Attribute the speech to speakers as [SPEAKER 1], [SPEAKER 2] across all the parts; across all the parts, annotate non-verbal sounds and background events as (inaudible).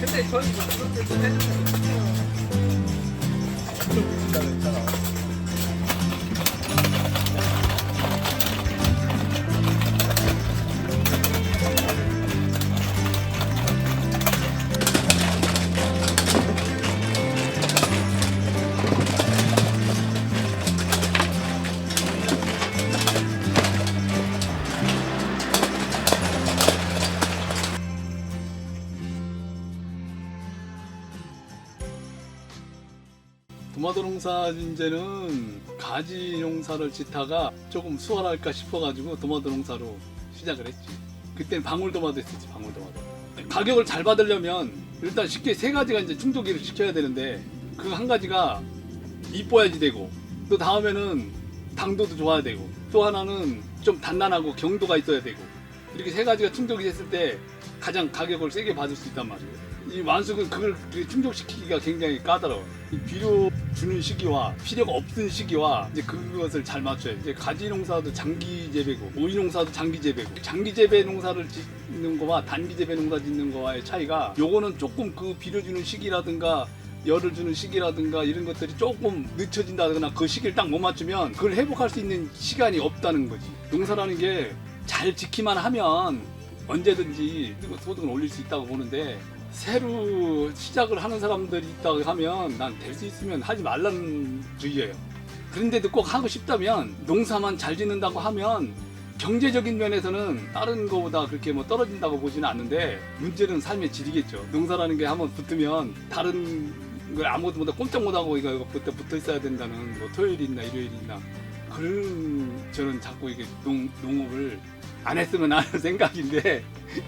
[SPEAKER 1] 근데 저희 그런 데도 해주세요.
[SPEAKER 2] 도마도 농사 이제는 가지 농사를 짓다가 조금 수월할까 싶어가지고 도마도 농사로 시작을 했지. 그때는 방울도마도 했었지, 방울도마도. 가격을 잘 받으려면 일단 쉽게 세 가지가 이제 충족기를 시켜야 되는데 그 한 가지가 이뻐야지 되고 또 다음에는 당도도 좋아야 되고 또 하나는 좀 단단하고 경도가 있어야 되고 이렇게 세 가지가 충족이 됐을 때 가장 가격을 세게 받을 수 있단 말이에요. 이 완숙은 그걸 충족시키기가 굉장히 까다로워. 이 비료 주는 시기와 필요가 없는 시기와 이제 그것을 잘 맞춰야 돼. 이제 가지 농사도 장기 재배고 오이 농사도 장기 재배고 장기 재배 농사를 짓는 거와 단기 재배 농사 짓는 거와의 차이가 요거는 조금 그 비료 주는 시기라든가 열을 주는 시기라든가 이런 것들이 조금 늦춰진다거나 그 시기를 딱 못 맞추면 그걸 회복할 수 있는 시간이 없다는 거지. 농사라는 게 잘 지키만 하면 언제든지 소득을 올릴 수 있다고 보는데 새로 시작을 하는 사람들이 있다고 하면 난 될 수 있으면 하지 말라는 주의예요. 그런데도 꼭 하고 싶다면 농사만 잘 짓는다고 하면 경제적인 면에서는 다른 거보다 그렇게 뭐 떨어진다고 보지는 않는데 문제는 삶의 질이겠죠. 농사라는 게 한번 붙으면 다른 걸 아무것도 못하고 꼼짝 못하고 이거 이거 붙어, 있어야 된다는 뭐 토요일이 있나 일요일이 있나 그런 저는 자꾸 이게 농, 농업을 안 했으면 하는 (laughs) 생각인데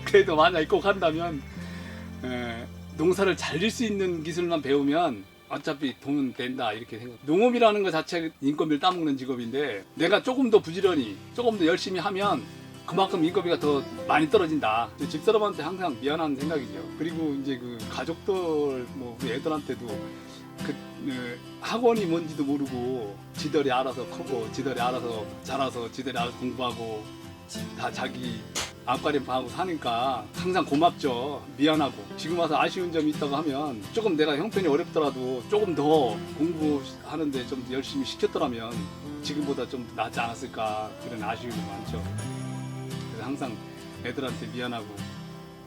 [SPEAKER 2] 그래도 만약에 꼭 한다면 에, 농사를 잘질수 있는 기술만 배우면 어차피 돈은 된다 이렇게 생각. 농업이라는 것 자체 인건비를 따먹는 직업인데 내가 조금 더 부지런히 조금 더 열심히 하면 그만큼 인건비가 더 많이 떨어진다. 집사람한테 항상 미안한 생각이죠. 그리고 이제 그 가족들 뭐 우리 애들한테도 그 어, 학원이 뭔지도 모르고 지들이 알아서 크고 지들이 알아서 자라서 지들이 알아서 공부하고 다 자기 앞가림하고 사니까 항상 고맙죠. 미안하고. 지금 와서 아쉬운 점이 있다고 하면 조금 내가 형편이 어렵더라도 조금 더 공부하는데 좀 열심히 시켰더라면 지금보다 좀 낫지 않았을까 그런 아쉬움이 많죠. 그래서 항상 애들한테 미안하고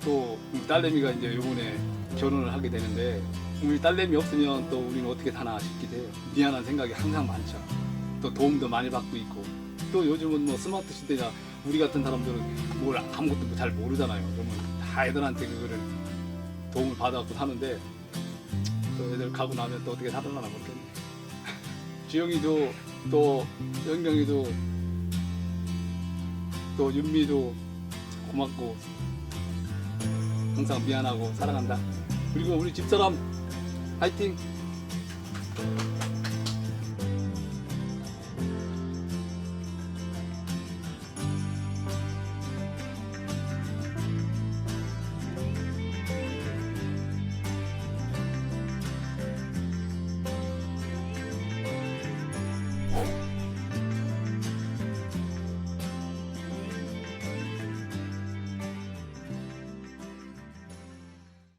[SPEAKER 2] 또 우리 딸내미가 이제 요번에 결혼을 하게 되는데 우리 딸내미 없으면 또 우리는 어떻게 사나 싶기도 해요. 미안한 생각이 항상 많죠. 또 도움도 많이 받고 있고 또 요즘은 뭐 스마트 시대가 우리 같은 사람들은 뭘 아무것도 잘 모르잖아요. 그러면 다 애들한테 그거를 도움을 받아갖고 사는데 또 애들 가고 나면 또 어떻게 살아나나 모르겠네. (laughs) 주영이도 또 영경이도 또 윤미도 고맙고 항상 미안하고 사랑한다. 그리고 우리 집사람 화이팅!